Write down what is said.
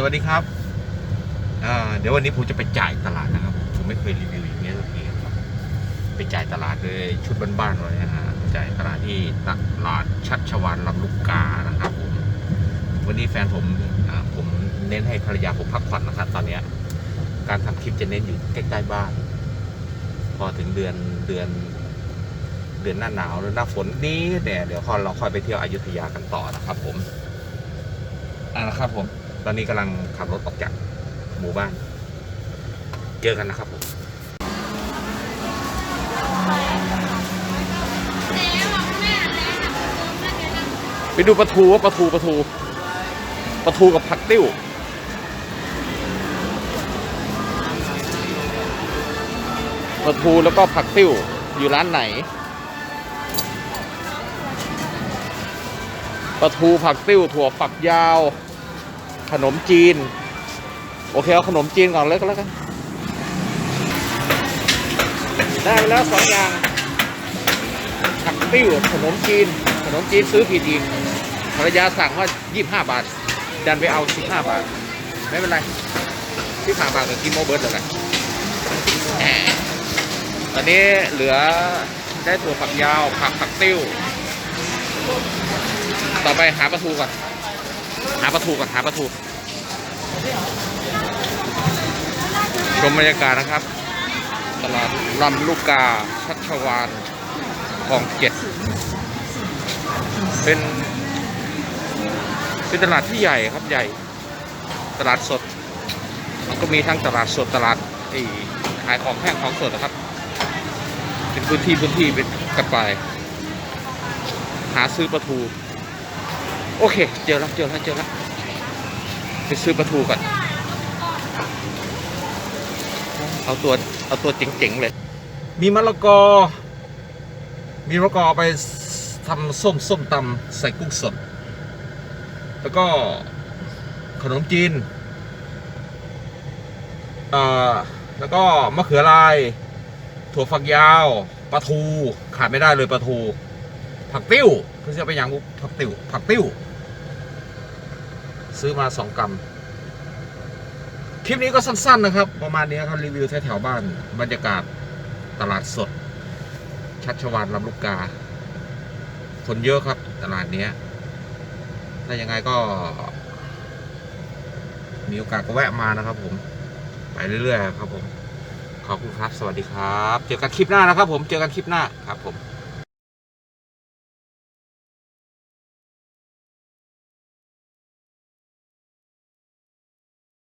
สวัสดีครับ เดี๋ยววันนี้ผมจะไปจ่ายตลาดนะครับ ผมไม่เคยรีวิวอย่างนี้สักทีครับ ไปจ่ายตลาดเลยชุดบ้านๆเลยนะฮะจ่ายตลาดที่ตลาดชัชวานลำลูกกานะครับผม วันนี้แฟนผมผมเน้นให้ภรรยาผมพักผ่อนนะครับ ตอนเนี้ย การทำคลิปจะเน้นอยู่ใกล้ๆบ้าน พอถึงเดือนเดือน เดือนหน้าหนาวหรือหน้าฝนนี้เนี่ยเดี๋ยวพอเราค่อยไปเที่ยวอยุธยากันต่อนะครับ ผมอ่านะครับผม อนนี้กำลังขับรถออกจากหมู่บ้าน เจอกันนะครับผมไปดูปลาทูว่าปลาทูปลาทูปลาทูกับผักติ้วปลาทูแล้วก็ผักติ้วอยู่ร้านไหนปลาทูผักติ้วถั่วฝักยาว ขนมจีน โอเค เอาขนมจีนก่อนเลยก็แล้วกัน ได้แล้วสองอย่างผักติ้วขนมจีน ขนมจีนซื้อผิดอีกภรรยาสั่งว่า 25 บาท ดันไปเอา 15 บาท ไม่เป็นไรที่ผ่าบาทกับกินโมเบิร์ดเลยแหมตอนนี้เหลือได้ถั่วฝักยาว ผักผักติ้ว ต่อไปหาปลาทูก่อนาปลาทูก่อนหาปลาทูชมบรรยากาศนะครับ ตลาดลำลูกกาชัชวานคลองเจ็ดเป็นเป็นตลาดที่ใหญ่ครับใหญ่ ตลาดสด มันก็มีทั้งตลาดสดตลาดไอ้ขายของแห้งของสดนะครับ เป็นพื้นที่พื้นที่เป็นกันไป หาซื้อปลาทู โอเค เจอแล้วเจอแล้วเจอแล้วไปซื้อปลาทูก่อน เอาตัวเอาตัวเจ๋งๆเลย มีมะละกอ มีมะละกอไปทำส้มส้มตำใส่กุ้งสด แล้วก็ขนมจีนเอ่อแล้วก็มะเขือลาย ถั่วฝักยาวปลาทู ขาดไม่ได้เลยปลาทู ผักติ้วเพื่อจะไปยังผักติ้วผักติ้ว ซื้อมาสองกรัมคลิปนี้ก็สั้น ๆ นะครับ ประมาณนี้ครับรีวิวแถวๆบ้าน บรรยากาศตลาดสด ชัชวานลำลูกกา คนเยอะครับตลาดนี้ถ้ายังไงก็ มีโอกาสก็แวะมานะครับผม ไปเรื่อย ๆ ครับผม ขอบคุณครับ สวัสดีครับ เจอกันคลิปหน้านะครับผมเจอกันคลิปหน้าครับผม